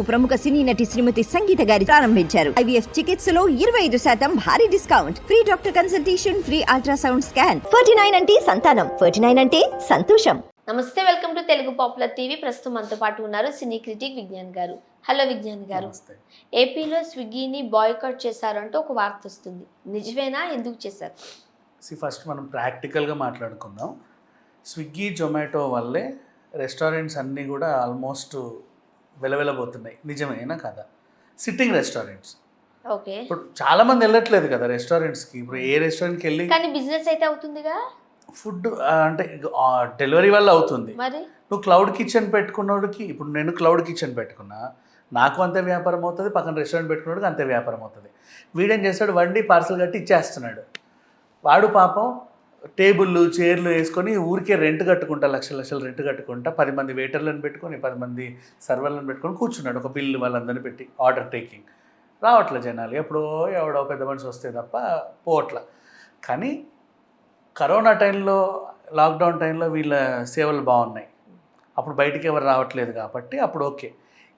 ప్రముఖ సినీ నటి శ్రీమతి సంగీత గారి ప్రారంభించారు. ఐవీఎఫ్ చికిత్సలో ఇరవై ఐదు శాతం భారీ discount. Free doctor consultation free ultrasound scan. Ferty nine అంటే సంతానం. ఫర్టీ నైన్ అంటే సంతోషం. నమస్తే welcome to Telugu popular TV. ప్రస్తుతం మనతో పాటు ఉన్నారు సినీ క్రిటిక్ విజ్ఞాన్ గారు. హలో విజ్ఞాన్ గారు. నమస్తే. ఏపీలో స్విగ్గీని బాయ్కాట్ చేశారంటూ ఒక వార్త వస్తుంది. నిజమేనా? ఎందుకు చేశారు? సి ఫస్ట్ మనం ప్రాక్టికల్గా మాట్లాడుకుందాం. స్విగ్గీ జొమాటో వల్లే రెస్టారెంట్స్ అన్నీ కూడా ఆల్మోస్ట్ వెలవెలబోతున్నాయి. నిజమేనా కదా సిట్టింగ్ రెస్టారెంట్స్ ఓకే. ఇప్పుడు చాలా మంది వెళ్ళట్లేదు కదా రెస్టారెంట్స్కి. ఇప్పుడు ఏ రెస్టారెంట్కి వెళ్ళి కానీ బిజినెస్ అయితే అవుతుందిగా? ఫుడ్ అంటే డెలివరీ వల్ల అవుతుంది. మరి? నువ్వు క్లౌడ్ కిచెన్ పెట్టుకున్నోడికి ఇప్పుడు నేను క్లౌడ్ కిచెన్ పెట్టుకున్నా నాకు అంతే వ్యాపారం అవుతుంది పక్కన రెస్టారెంట్ పెట్టుకున్నోడికి అంతే వ్యాపారం అవుతుంది. వీడేం చేస్తాడు? వండి పార్సల్ కట్టి ఇచ్చేస్తున్నాడు. వాడు పాపం టేబుల్లు చైర్లు వేసుకొని ఊరికే రెంట్ కట్టుకుంటా లక్షల లక్షలు రెంట్ కట్టుకుంటా పది మంది వెయిటర్లను పెట్టుకొని పది మంది సర్వర్లను పెట్టుకొని కూర్చున్నాడు. ఒక బిల్లు వాళ్ళందరినీ పెట్టి ఆర్డర్ టేకింగ్. రావట్లే జనాలు. ఎప్పుడో ఎవడో పెద్ద మనిషి వస్తే తప్ప పోవట్ల. కానీ కరోనా టైంలో లాక్డౌన్ టైంలో వీళ్ళ సేవలు బాగున్నాయి. అప్పుడు బయటికి ఎవరు రావట్లేదు కాబట్టి అప్పుడు ఓకే.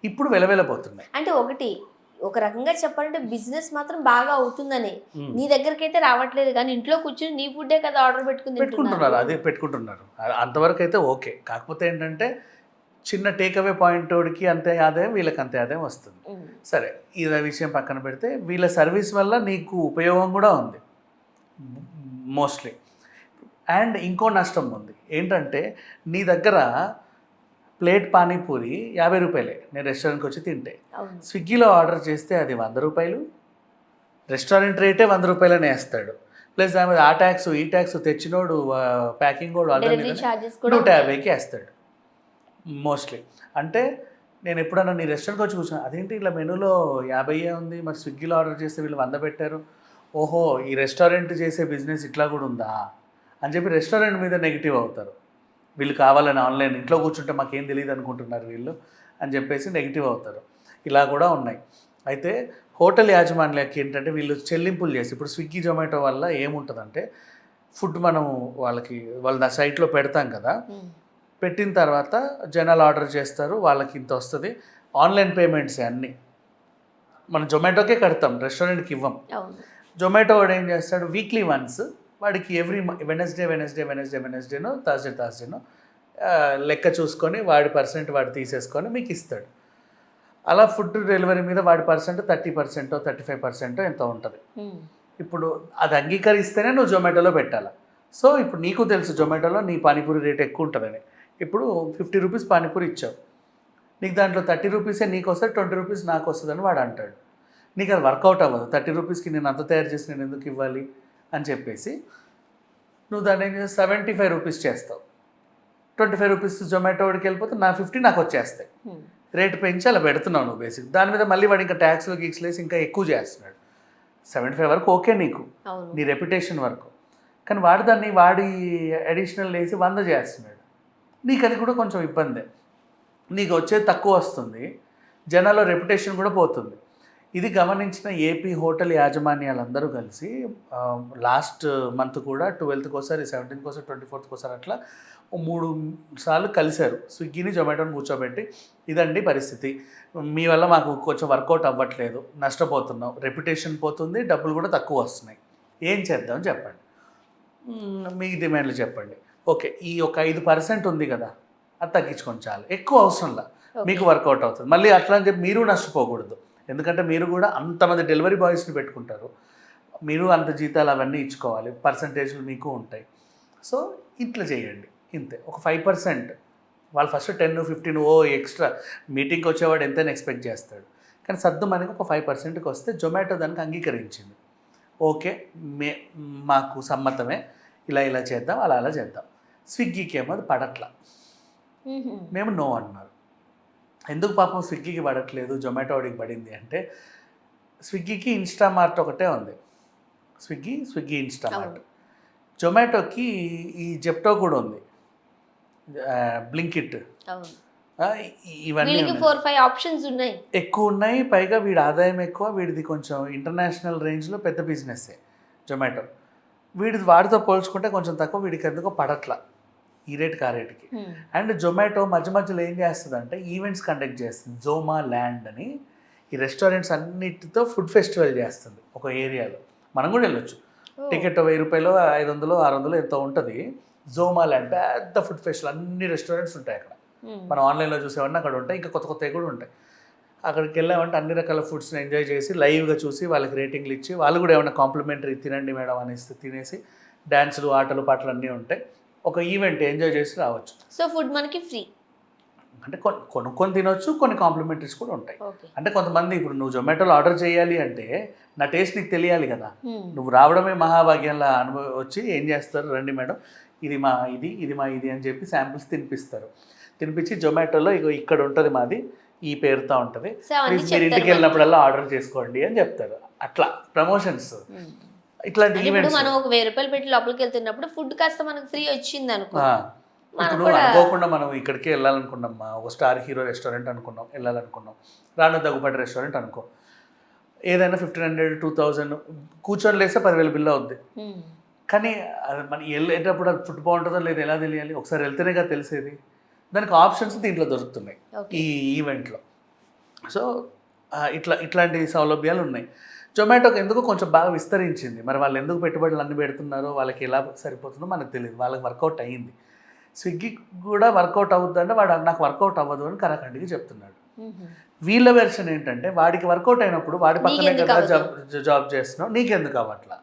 ఇప్పుడు వెలవెలపోతున్నాయి. అంటే ఒకటి ఒక రకంగా చెప్పాలంటే బిజినెస్ మాత్రం బాగా అవుతుందని. నీ దగ్గరికి అయితే రావట్లేదు కానీ ఇంట్లో కూర్చుని నీ ఫుడ్డే కదా ఆర్డర్ పెట్టుకుని పెట్టుకుంటున్నారు. అదే పెట్టుకుంటున్నారు. అంతవరకు అయితే ఓకే. కాకపోతే ఏంటంటే చిన్న టేక్ అవే పాయింట్ వాడికి అంతే ఆదాయం వీళ్ళకి అంతే ఆదాయం వస్తుంది. సరే ఇది విషయం పక్కన పెడితే వీళ్ళ సర్వీస్ వల్ల నీకు ఉపయోగం కూడా ఉంది. మోస్ట్లీ అండ్ ఇంకో నష్టం ఉంది. ఏంటంటే నీ దగ్గర ప్లేట్ పానీపూరి యాభై రూపాయలే. నేను రెస్టారెంట్కి వచ్చి తింటే. స్విగ్గీలో ఆర్డర్ చేస్తే అది వంద రూపాయలు. రెస్టారెంట్ రేటే వంద రూపాయలనే వేస్తాడు. ప్లస్ దాని మీద ఆ ట్యాక్స్ ఈ ట్యాక్స్ తెచ్చినోడు ప్యాకింగ్ కూడా నూట యాభైకి వేస్తాడు. మోస్ట్లీ అంటే నేను ఎప్పుడన్నా నీ రెస్టారెంట్కి వచ్చి కూర్చున్నా అదేంటి ఇలా మెనూలో యాభైయే ఉంది? మరి స్విగ్గీలో ఆర్డర్ చేస్తే వీళ్ళు వంద పెట్టారు? ఓహో ఈ రెస్టారెంట్ చేసే బిజినెస్ ఇట్లా కూడా ఉందా? అని చెప్పి రెస్టారెంట్ మీద నెగిటివ్ అవుతారు. వీళ్ళు కావాలని ఆన్లైన్ ఇంట్లో కూర్చుంటే మాకేం తెలియదు అనుకుంటున్నారు వీళ్ళు అని చెప్పేసి నెగిటివ్ అవుతారు. ఇలా కూడా ఉన్నాయి. అయితే హోటల్ యాజమాన్యాలకి ఏంటంటే వీళ్ళు చెల్లింపులు చేసి ఇప్పుడు స్విగ్గీ జొమాటో వల్ల ఏముంటుందంటే ఫుడ్ మనం వాళ్ళకి వాళ్ళ సైట్లో పెడతాం కదా. పెట్టిన తర్వాత జనాలు ఆర్డర్ చేస్తారు వాళ్ళకి ఇంత వస్తుంది. ఆన్లైన్ పేమెంట్స్ అన్నీ. మనం జొమాటోకే కడతాం రెస్టారెంట్కి ఇవ్వం. జొమాటో వాడు ఏం చేస్తాడు వీక్లీ వన్స్ వాడికి ఎవ్రీ వెనస్డే వెనస్డే వెనస్డే వెనస్డేనో థర్స్డే థర్స్డేనో లెక్క చూసుకొని వాడి పర్సెంట్ వాడు తీసేసుకొని మీకు ఇస్తాడు. అలా ఫుడ్ డెలివరీ మీద వాడి పర్సెంట్ థర్టీ పర్సెంటో థర్టీ ఫైవ్ పర్సెంటో ఎంతో ఉంటుంది. మ్మ్. ఇప్పుడు అది అంగీకరిస్తేనే నువ్వు జొమాటోలో పెట్టాలి? సో ఇప్పుడు నీకు తెలుసు జొమాటోలో నీ పానీపూరి రేట్ ఎక్కువ ఉంటుందని. ఇప్పుడు ఫిఫ్టీ రూపీస్ పానీపూరి ఇచ్చావు. నీకు దాంట్లో థర్టీ రూపీసే నీకు వస్తుంది ట్వంటీ రూపీస్ నాకు వస్తుందని వాడు అంటాడు. నీకు అది వర్కౌట్ అవ్వదు. థర్టీ రూపీస్కి నేను అంత తయారు చేసి నేను ఎందుకు ఇవ్వాలి? అని చెప్పేసి నువ్వు దాన్ని సెవెంటీ ఫైవ్ రూపీస్ చేస్తావు. ట్వంటీ ఫైవ్ రూపీస్ జొమాటో వాడికి వెళ్ళిపోతే నా ఫిఫ్టీ నాకు వచ్చేస్తాయి. మ్మ్. రేటు పెంచి అలా పెడుతున్నావు నువ్వు బేసిక్ దాని మీద మళ్ళీ వాడు ఇంకా ట్యాక్స్లో గీక్స్లు వేసి ఇంకా ఎక్కువ చేస్తున్నాడు. సెవెంటీ ఫైవ్ వరకు ఓకే నీకు. నీ రెప్యుటేషన్ వరకు. కానీ వాడు దాన్ని వాడి అడిషనల్ వేసి వంద చేస్తున్నాడు. నీకు అది కూడా కొంచెం ఇబ్బందే. నీకు వచ్చేది తక్కువ వస్తుంది. జనాల్లో రెప్యుటేషన్ కూడా పోతుంది. ఇది గమనించిన ఏపీ హోటల్ యాజమాన్యాలందరూ కలిసి లాస్ట్ మంత్ కూడా ట్వెల్త్కి ఒకసారి సెవెంటీన్కి ఒకసారి ట్వంటీ ఫోర్త్కి ఒకసారి అట్లా మూడు సార్లు కలిశారు. స్విగ్గీని జొమాటోని కూర్చోబెట్టి ఇదండి పరిస్థితి. మీ వల్ల మాకు కొంచెం వర్కౌట్ అవ్వట్లేదు. నష్టపోతున్నాం. రెప్యుటేషన్ పోతుంది. డబ్బులు కూడా తక్కువ వస్తున్నాయి. ఏం చేద్దాం చెప్పండి. మీ డిమాండ్లు చెప్పండి. ఓకే ఈ ఒక ఐదు పర్సెంట్ ఉంది కదా అది తగ్గించుకొని చాలు. ఎక్కువ అవసరంలా. మీకు వర్కౌట్ అవుతుంది. మళ్ళీ అట్లా అని చెప్పి మీరు నష్టపోకూడదు. ఎందుకంటే మీరు కూడా అంతమంది డెలివరీ బాయ్స్ని పెట్టుకుంటారు. మీరు అంత జీతాలు అవన్నీ ఇచ్చుకోవాలి. పర్సంటేజ్లు మీకు ఉంటాయి. సో ఇట్లా చేయండి. ఇంతే. ఒక ఫైవ్ పర్సెంట్. వాళ్ళు ఫస్ట్ టెన్ ఫిఫ్టీన్ ఓ ఎక్స్ట్రా మీటింగ్కి వచ్చేవాడు ఎంతైనా ఎక్స్పెక్ట్ చేస్తాడు. కానీ సర్దు మనకి ఒక ఫైవ్ పర్సెంట్కి వస్తే జొమాటో దానికి అంగీకరించింది. ఓకే మే మాకు సమ్మతమే. ఇలా ఇలా చేద్దాం అలా అలా చేద్దాం. స్విగ్గీకి ఏమో అది పడట్లా. మ్మ్. మేము నో అన్నారు. ఎందుకు పాపం స్విగ్గీకి పడట్లేదు జొమాటో వాడికి పడింది అంటే స్విగ్గీకి ఇన్స్టామార్ట్ ఒకటే ఉంది. Swiggy Swiggy Instamart. జొమాటోకి ఈ జెప్టో కూడా ఉంది. బ్లింకిట్ ఇవన్నీ. ఫోర్ ఫైవ్ ఆప్షన్స్ ఉన్నాయి. ఎక్కువ ఉన్నాయి పైగా వీడి ఆదాయం ఎక్కువ వీడిది కొంచెం ఇంటర్నేషనల్ రేంజ్లో పెద్ద బిజినెస్సే జొమాటో. వీడిది వాడితో పోల్చుకుంటే కొంచెం తక్కువ వీడికి ఎందుకో పడట్ల. ఈ రేట్కి ఆ రేట్కి. అండ్ జొమాటో మధ్య మధ్యలో ఏం చేస్తుంది అంటే ఈవెంట్స్ కండక్ట్ చేస్తుంది. జోమా ల్యాండ్ అని ఈ రెస్టారెంట్స్ అన్నిటితో ఫుడ్ ఫెస్టివల్ చేస్తుంది ఒక ఏరియాలో. మనం కూడా వెళ్ళొచ్చు. టికెట్ వెయ్యి రూపాయలు ఐదు వందలు ఆరు వందలు ఎంతో ఉంటుంది. జోమా ల్యాండ్ పెద్ద ఫుడ్ ఫెస్టివల్ అన్ని రెస్టారెంట్స్ ఉంటాయి అక్కడ. మనం ఆన్లైన్లో చూసేవన్నీ అక్కడ ఉంటాయి. ఇంకా కొత్త కొత్తవి కూడా ఉంటాయి. అక్కడికి వెళ్ళామంటే అన్ని రకాల ఫుడ్స్ని ఎంజాయ్ చేసి లైవ్గా చూసి వాళ్ళకి రేటింగ్లు ఇచ్చి వాళ్ళు కూడా ఏమైనా కాంప్లిమెంటరీ తినండి మేడం అనేసి తినేసి డ్యాన్సులు ఆటలు పాటలు అన్నీ ఉంటాయి. ఒక ఈవెంట్ ఎంజాయ్ చేసి రావచ్చు. సో ఫుడ్ మనకి ఫ్రీ. అంటే కొన్ని కొనుక్కొని తినొచ్చు కొన్ని కాంప్లిమెంటరీస్ కూడా ఉంటాయి. అంటే కొంతమంది ఇప్పుడు నువ్వు జొమాటోలో ఆర్డర్ చేయాలి అంటే నా టేస్ట్ నీకు తెలియాలి కదా. నువ్వు రావడమే మహాభాగ్యంలా అనుభవ వచ్చి ఏం చేస్తారు? రండి మేడం ఇది మా ఇది ఇది మా ఇది అని చెప్పి శాంపిల్స్ తినిపిస్తారు. తినిపించి జొమాటోలో ఇగో ఇక్కడ ఉంటుంది మాది ఈ పేరుతో ఉంటుంది. మీరు ఇంటికి వెళ్ళినప్పుడల్లా ఆర్డర్ చేసుకోండి అని చెప్తారు. అట్లా ప్రమోషన్స్. ఇట్లాంటి ఇప్పుడు మనం ఒక వెయ్యి రూపాయలు పెట్టి లోపలికి వెళ్తున్నప్పుడు ఫుడ్ కాస్త మనకు ఫ్రీ వచ్చింది అనుకో ఇప్పుడు కూడా అనుకోకుండా మనం ఇక్కడికి వెళ్ళాలనుకున్నాం ఒక స్టార్ హీరో రెస్టారెంట్ అనుకున్నాం వెళ్ళాలనుకున్నాం. రాను దగ్గుపాటి రెస్టారెంట్ అనుకో. ఏదైనా ఫిఫ్టీన్ హండ్రెడ్ టూ థౌజండ్ కూర్చొని లేస్తే పదివేల బిల్లు అవుద్ది. కానీ అది మన వెళ్ళేటప్పుడు అది ఫుడ్ బాగుంటుందో లేదో ఎలా తెలియాలి? ఒకసారి వెళ్తేనే కదా తెలిసేది. దానికి ఆప్షన్స్ దీంట్లో దొరుకుతున్నాయి ఈ ఈవెంట్లో సో ఇట్లా ఇట్లాంటి సౌలభ్యాలు ఉన్నాయి. జొమాటోకి ఎందుకు కొంచెం బాగా విస్తరించింది? మరి వాళ్ళు ఎందుకు పెట్టుబడులు అన్ని పెడుతున్నారో వాళ్ళకి ఎలా సరిపోతుందో మనకు తెలియదు. వాళ్ళకి వర్కౌట్ అయ్యింది. స్విగ్గీ కూడా వర్కౌట్ అవుతుందంటే వాడు నాకు వర్కౌట్ అవ్వదు అని కరాఖండిగా చెప్తున్నాడు. వీళ్ళ వెర్షన్ ఏంటంటే వాడికి వర్కౌట్ అయినప్పుడు వాడి పక్కనే కదా? జాబ్ జాబ్ చేస్తున్నావు నీకెందుకు అవ్వట్లా?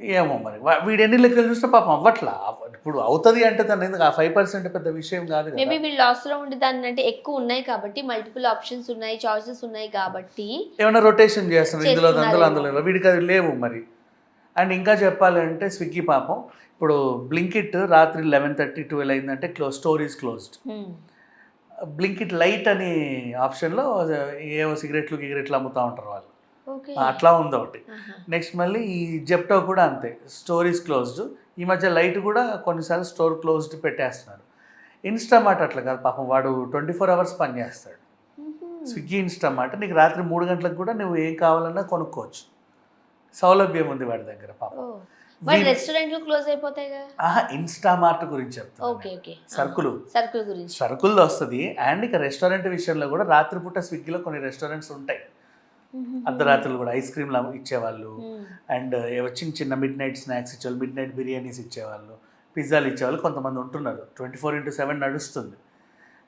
ఏమో మరి. వీడు ఎన్ని లెక్కలు చూస్తే పాపం అవ్వట్లా. అవ్వ- ఇప్పుడు అవుతుంది అంటే తను ఎందుకు? ఆ ఫైవ్ పర్సెంట్ పెద్ద విషయం కాదు. మేబీ వీళ్ళు లాస్లో ఉండి దాన్ని అంటే ఎక్కువ ఉన్నాయి కాబట్టి మల్టిపుల్ ఆప్షన్స్ ఉన్నాయి చాయిసెస్ ఉన్నాయి కాబట్టి ఏమైనా రొటేషన్ చేస్తున్నారు ఇందులో అందులో. అందులో వీడికి అది లేవు మరి. అండ్ ఇంకా చెప్పాలంటే స్విగ్గీ పాపం. ఇప్పుడు బ్లింకిట్ రాత్రి లెవెన్ థర్టీ ట్వెల్వ్ అయిందంటే close stories closed. Blinkit light అని ఆప్షన్లో ఏవో సిగరెట్లు గిగరెట్లు అమ్ముతూ ఉంటారు వాళ్ళు. అట్లా ఉంది ఒకటి. నెక్స్ట్ మళ్ళీ ఈ జెప్టో కూడా అంతే స్టోరీస్ క్లోజ్డ్. ఈ మధ్య లైట్ కూడా కొన్నిసార్లు స్టోర్ క్లోజ్డ్ పెట్టేస్తున్నారు. ఇన్స్టామార్ట్ అట్లా కాదు పాపం వాడు ట్వంటీ ఫోర్ అవర్స్ పనిచేస్తాడు. స్విగ్గీ ఇన్స్టామార్ట్ నీకు రాత్రి మూడు గంటలకు కూడా నువ్వు ఏం కావాలన్నా కొనుక్కోవచ్చు. సౌలభ్యం ఉంది వాడి దగ్గర పాపం. రెస్టారెంట్లు క్లోజ్ ఇన్స్టామార్ట్ గురించి చెప్తాను సరుకులు. సర్కిల్ గురించి. సరుకుల్లో వస్తుంది. అండ్ ఇక రెస్టారెంట్ విషయంలో కూడా రాత్రిపూట స్విగ్గీలో కొన్ని రెస్టారెంట్స్ ఉంటాయి. అర్ధరాత్రులు కూడా ఐస్ క్రీమ్లు ఇచ్చేవాళ్ళు. అండ్ చిన్న చిన్న మిడ్ నైట్ స్నాక్స్ ఇచ్చేవాళ్ళు మిడ్ నైట్ బిర్యానీస్ ఇచ్చేవాళ్ళు పిజ్జాలు ఇచ్చేవాళ్ళు కొంతమంది ఉంటున్నారు. ట్వంటీ ఫోర్ ఇంటూ సెవెన్ నడుస్తుంది.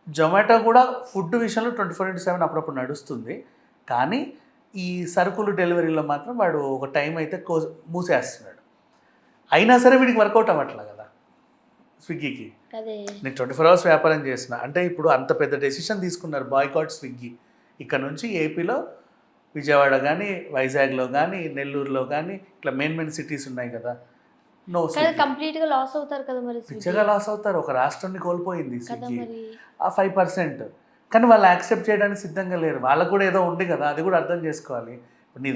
జొమాటో కూడా ఫుడ్ విషయంలో ట్వంటీ ఫోర్ ఇంటూ సెవెన్ అప్పుడప్పుడు నడుస్తుంది. కానీ ఈ సరుకులు డెలివరీలో మాత్రం వాడు ఒక టైం అయితే కో మూసేస్తున్నాడు. అయినా సరే వీడికి వర్కౌట్ అవ్వట్లే కదా? స్విగ్గీకి. నేను ట్వంటీ ఫోర్ అవర్స్ వ్యాపారం చేసిన అంటే ఇప్పుడు అంత పెద్ద డెసిషన్ తీసుకున్నారు బాయ్కాట్ స్విగ్గీ. ఇక్కడ నుంచి ఏపీలో విజయవాడ కానీ వైజాగ్లో కానీ నెల్లూరులో కానీ ఇట్లా మెయిన్ మెయిన్ సిటీస్ ఉన్నాయి కదా. నో కానీ కంప్లీట్గా లాస్ అవుతారు కదా మరి. పిచ్చగా లాస్ అవుతారు. ఒక రాష్ట్రాన్ని కోల్పోయింది స్విగ్గీ ఆ ఫైవ్ పర్సెంట్. కానీ వాళ్ళు యాక్సెప్ట్ చేయడానికి సిద్ధంగా లేరు. వాళ్ళకు కూడా ఏదో ఉంది కదా అది కూడా అర్థం చేసుకోవాలి. నీ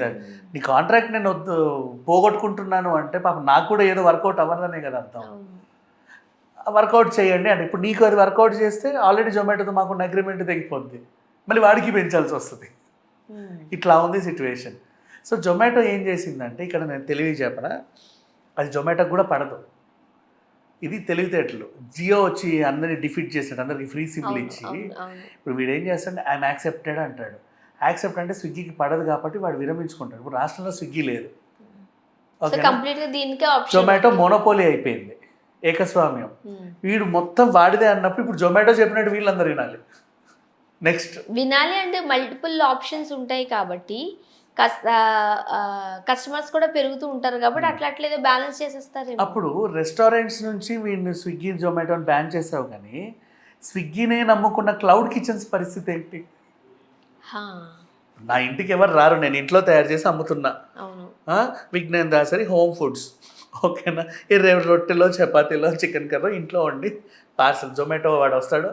నీ కాంట్రాక్ట్ నేను వద్దు పోగొట్టుకుంటున్నాను అంటే పాపం నాకు కూడా ఏదో వర్కౌట్ అవ్వదనే కదా అర్థం. వర్కౌట్ చేయండి అంటే ఇప్పుడు నీకు అది వర్కౌట్ చేస్తే ఆల్రెడీ జొమాటోతో మాకున్న అగ్రిమెంట్ తెగిపోద్ది. మళ్ళీ వాడికి పెంచాల్సి వస్తుంది. ఇట్లా ఉంది సిచ్యువేషన్ సో జొమాటో ఏం చేసిందంటే ఇక్కడ నేను తెలివి చెప్పనా అది జొమాటోకి కూడా పడదు. ఇది తెలివితేటలు. జియో వచ్చి అందరినీ డిఫీట్ చేసినట్టు అందరికి ఫ్రీ సిమ్లు ఇచ్చి. ఇప్పుడు వీడు ఏం చేస్తాడు ఐఎమ్ యాక్సెప్టెడ్ అంటాడు. యాక్సెప్ట్ అంటే స్విగ్గీకి పడదు కాబట్టి వాడు విరమించుకుంటాడు. ఇప్పుడు రాష్ట్రంలో స్విగ్గీ లేదు. జొమాటో మోనోపోలీ అయిపోయింది. ఏకస్వామ్యం. వీడు మొత్తం వాడిదే అన్నప్పుడు ఇప్పుడు జొమాటో చెప్పినట్టు వీళ్ళందరూ వినాలి. నెక్స్ట్ వినాలి అంటే మల్టిపుల్ ఆప్షన్స్ ఉంటాయి కాబట్టి కస్టమర్స్ కూడా పెరుగుతూ ఉంటారు కాబట్టి Hmm. అట్లా అట్లేదో బ్యాలెన్స్ చేసేస్తారు అప్పుడు రెస్టారెంట్స్ నుంచి వీడిని స్విగ్గీ జొమాటోని బ్యాన్ చేసావు కానీ స్విగ్గీనే నమ్ముకున్న క్లౌడ్ కిచెన్స్ పరిస్థితి ఏంటి? నా ఇంటికి ఎవరు రారు నేను ఇంట్లో తయారు చేసి అమ్ముతున్నా. విజ్ఞాన్ దాసరి హోమ్ ఫుడ్స్ ఓకేనా? ఈ రొట్టెలో చపాతీలో చికెన్ కర్రీ ఇంట్లో వండి పార్సల్ జొమాటో వాడు వస్తాడు.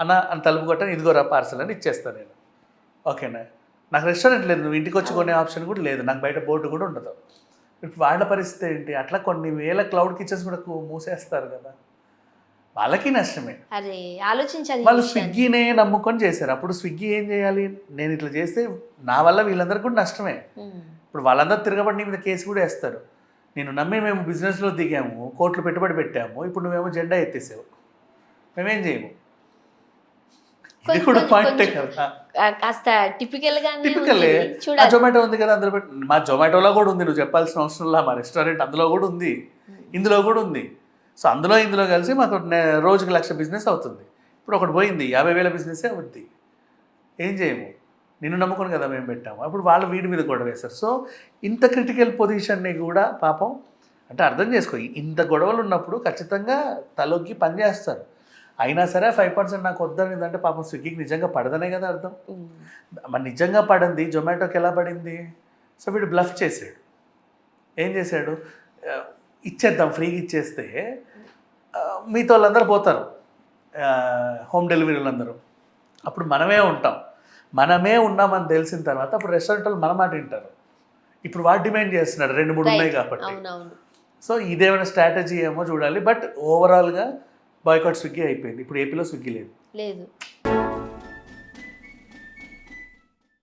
అన్న అని తలుపు కొట్టని ఇదిగోరా పార్సల్ అని ఇచ్చేస్తాను నేను. ఓకేనా? నాకు రెస్టారెంట్ లేదు నువ్వు ఇంటికి వచ్చి కొనే ఆప్షన్ కూడా లేదు నాకు బయట బోర్డు కూడా ఉండదు. ఇప్పుడు వాళ్ళ పరిస్థితి ఏంటి? అట్లా కొన్ని వేల క్లౌడ్ కిచెన్స్ కూడా మూసేస్తారు కదా. వాళ్ళకి నష్టమే. అరే ఆలోచించాలి వాళ్ళు. స్విగ్గీనే నమ్ముకొని చేశారు. అప్పుడు స్విగ్గీ ఏం చేయాలి? నేను ఇట్లా చేస్తే నా వల్ల వీళ్ళందరికీ కూడా నష్టమే. ఇప్పుడు వాళ్ళందరూ తిరగబడి నీ మీద కేసు కూడా వేస్తారు. నేను నమ్మి మేము బిజినెస్లో దిగాము కోట్లు పెట్టుబడి పెట్టాము ఇప్పుడు నువ్వేమో జెండా ఎత్తేసావు. మేమేం చేయము? ఇది కూడా పాయింటే కదా. కాస్త టిపికల్ చూడాలి. జొమాటో ఉంది కదా అందులో మా జొమాటోలో కూడా ఉంది నువ్వు చెప్పాల్సిన అవసరం లేదు. మా రెస్టారెంట్ అందులో కూడా ఉంది. ఇందులో కూడా ఉంది. సో అందులో ఇందులో కలిసి మాకు రోజుకి లక్ష బిజినెస్ అవుతుంది. ఇప్పుడు ఒకటి పోయింది యాభై వేల బిజినెసే అవుద్ది. ఏం చేయము? నిన్ను నమ్ముకొని కదా మేము పెట్టాము. అప్పుడు వాళ్ళు వీడి మీద గొడవ వేస్తారు. సో ఇంత క్రిటికల్ పొజిషన్ని కూడా పాపం అంటే అర్థం చేసుకో ఇంత గొడవలు ఉన్నప్పుడు ఖచ్చితంగా తలొగ్గి పని చేస్తారు. అయినా సరే ఫైవ్ పర్సెంట్ నాకు వద్దనిందంటే పాపం స్విగ్గీకి నిజంగా పడదనే కదా అర్థం. మరి నిజంగా పడింది జొమాటోకి ఎలా పడింది? సో వీడు బ్లఫ్ చేసాడు ఏం చేశాడు? ఇచ్చేద్దాం ఫ్రీగా ఇచ్చేస్తే ఆ, మిగతా వాళ్ళందరూ పోతారు. హోమ్ డెలివరీ వాళ్ళందరూ. అప్పుడు మనమే ఉంటాం. మనమే ఉన్నామని తెలిసిన తర్వాత అప్పుడు రెస్టారెంట్ వాళ్ళు మన మాట వింటారు. ఇప్పుడు వాడు డిమాండ్ చేస్తున్నాడు రెండు మూడు ఉన్నాయి. కాబట్టి. సో ఇదేమైనా స్ట్రాటజీ ఏమో చూడాలి. బట్ ఓవరాల్గా బాయ్కాట్ స్విగ్గీ అయిపోయింది. ఇప్పుడు ఏపీలో స్విగ్గీ లేదు. లేదు.